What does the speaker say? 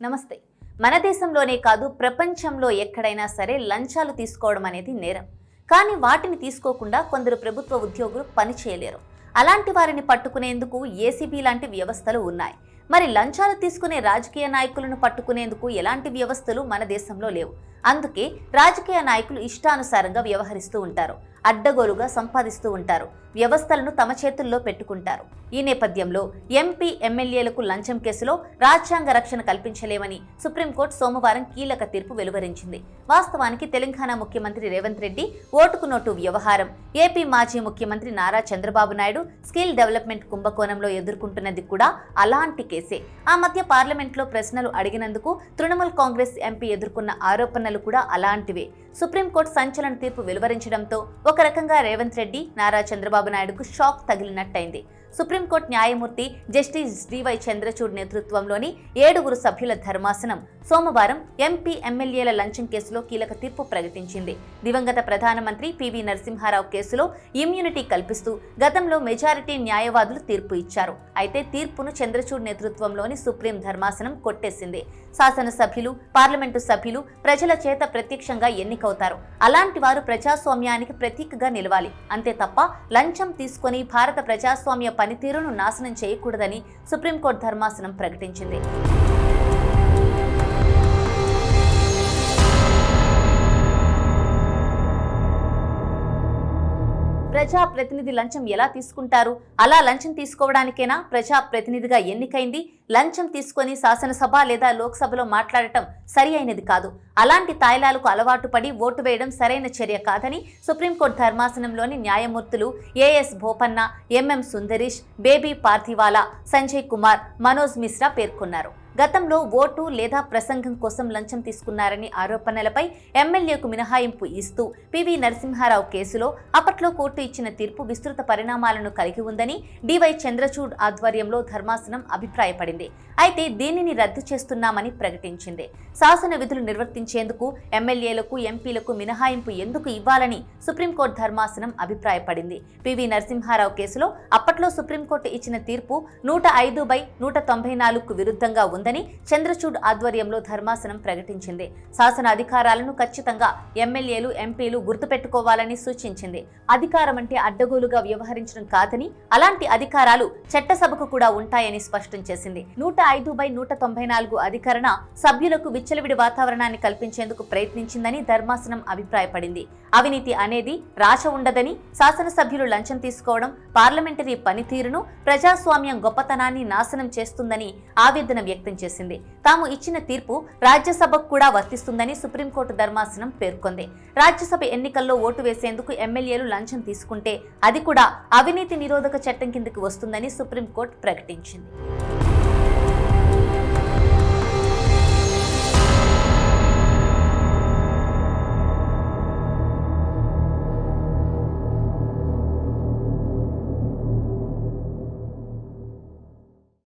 నమస్తే. మన దేశంలోనే కాదు ప్రపంచంలో ఎక్కడైనా సరే లంచాలు తీసుకోవడం అనేది నేరం. కానీ వాటిని తీసుకోకుండా కొందరు ప్రభుత్వ ఉద్యోగులు పని చేయలేరు. అలాంటి వారిని పట్టుకునేందుకు ఏసీబీ లాంటి వ్యవస్థలు ఉన్నాయి. మరి లంచాలు తీసుకునే రాజకీయ నాయకులను పట్టుకునేందుకు ఎలాంటి వ్యవస్థలు మన దేశంలో లేవు. అందుకే రాజకీయ నాయకులు ఇష్టానుసారంగా వ్యవహరిస్తూ ఉంటారు. అడ్డగోలుగా సంపాదిస్తూ ఉంటారు. వ్యవస్థలను తమ చేతుల్లో పెట్టుకుంటారు. ఈ నేపథ్యంలో ఎంపీ ఎమ్మెల్యేలకు లంచం కేసులో రాజ్యాంగ రక్షణ కల్పించలేమని సుప్రీంకోర్టు సోమవారం కీలక తీర్పు వెలువరించింది. వాస్తవానికి తెలంగాణ ముఖ్యమంత్రి రేవంత్ రెడ్డి ఓటుకు నోటు వ్యవహారం ఏపీ మాజీ ముఖ్యమంత్రి నారా చంద్రబాబు నాయుడు స్కిల్ డెవలప్మెంట్ కుంభకోణంలో ఎదుర్కొంటున్నది కూడా అలాంటి కేసే. ఆ మధ్య పార్లమెంట్లో ప్రశ్నలు అడిగినందుకు తృణమూల్ కాంగ్రెస్ ఎంపీ ఎదుర్కొన్న ఆరోపణలు కూడా అలాంటివే. సుప్రీంకోర్టు సంచలన తీర్పు వెలువరించడంతో ఒక రకంగా రేవంత్ రెడ్డి నారా చంద్రబాబు నాయుడుకు షాక్ తగిలినట్టయింది. సుప్రీంకోర్టు న్యాయమూర్తి జస్టిస్ డివై చంద్రచూడ్ నేతృత్వంలోని ఏడుగురు సభ్యుల ధర్మాసనం సోమవారం ఎంపీ ఎమ్మెల్యేల లంచం కేసులో కీలక తీర్పు ప్రకటించింది. దివంగత ప్రధానమంత్రి పివి నరసింహారావు కేసులో ఇమ్యూనిటీ కల్పిస్తూ గతంలో మెజారిటీ న్యాయవాదులు తీర్పు ఇచ్చారు. అయితే తీర్పును చంద్రచూడ్ నేతృత్వంలోని సుప్రీం ధర్మాసనం కొట్టేసింది. శాసనసభ్యులు పార్లమెంటు సభ్యులు ప్రజల చేత ప్రత్యక్షంగా ఎన్నికవుతారు. అలాంటి వారు ప్రజాస్వామ్యానికి ప్రతీకగా నిలవాలి. అంతే తప్ప లంచం తీసుకొని భారత ప్రజాస్వామ్య పనితీరును నాశనం చేయకూడదని సుప్రీంకోర్టు ధర్మాసనం ప్రకటించింది. ప్రజా ప్రతినిధి లంచం ఎలా తీసుకుంటారు? అలా లంచం తీసుకోవడానికైనా ప్రజా ప్రతినిధిగా ఎన్నికైంది? లంచం తీసుకొని శాసనసభ లేదా లోక్సభలో మాట్లాడటం సరి అయినది కాదు. అలాంటి తాయిలాలకు అలవాటు పడి ఓటు వేయడం సరైన చర్య కాదని సుప్రీంకోర్టు ధర్మాసనంలోని న్యాయమూర్తులు A S Bopanna M M Sundresh baby Pardiwala Sanjay Kumar Manoj Mishra పేర్కొన్నారు. గతంలో ఓటు లేదా ప్రసంగం కోసం లంచం తీసుకున్నారని ఆరోపణలపై ఎమ్మెల్యేకు మినహాయింపు ఇస్తూ పివి నరసింహారావు కేసులో అప్పట్లో కోర్టు ఇచ్చిన తీర్పు విస్తృత పరిణామాలను కలిగి ఉందని డివై చంద్రచూడ్ ఆధ్వర్యంలో ధర్మాసనం అభిప్రాయపడింది. అయితే దీనిని రద్దు చేస్తున్నామని ప్రకటించింది. శాసన విధులు నిర్వర్తించేందుకు ఎమ్మెల్యేలకు ఎంపీలకు మినహాయింపు ఎందుకు ఇవ్వాలని సుప్రీంకోర్టు ధర్మాసనం అభిప్రాయపడింది. పివి నరసింహారావు కేసులో అప్పట్లో సుప్రీంకోర్టు ఇచ్చిన తీర్పు నూట ఐదు బై నూట తొంభై నాలుగుకు విరుద్ధంగా ఉందని చంద్రచూడ్ ఆధ్వర్యంలో ధర్మాసనం ప్రకటించింది. శాసన అధికారాలను ఖచ్చితంగా ఎమ్మెల్యేలు ఎంపీలు గుర్తుపెట్టుకోవాలని సూచించింది. అధికారం అంటే అడ్డగోలుగా వ్యవహరించడం కాదని అలాంటి అధికారాలు చట్టసభకు కూడా ఉంటాయని స్పష్టం చేసింది. నూట ఐదు బై నూట తొంభై నాలుగు అధికరణ సభ్యులకు విచ్చలవిడి వాతావరణాన్ని కల్పించేందుకు ప్రయత్నించిందని ధర్మాసనం అభిప్రాయపడింది. అవినీతి అనేది రాశ ఉండదని శాసనసభ్యులు లంచం తీసుకోవడం పార్లమెంటరీ పనితీరును ప్రజాస్వామ్యం గొప్పతనాన్ని నాశనం చేస్తుందని ఆవేదన వ్యక్తం చేసింది తాము ఇచ్చిన తీర్పు రాజ్యసభకు కూడా వర్తిస్తుందని సుప్రీంకోర్టు ధర్మాసనం పేర్కొంది. రాజ్యసభ ఎన్నికల్లో ఓటు వేసేందుకు ఎమ్మెల్యేలు లంచం తీసుకుంటే అది కూడా అవినీతి నిరోధక చట్టం కిందకి వస్తుందని సుప్రీంకోర్టు ప్రకటించింది.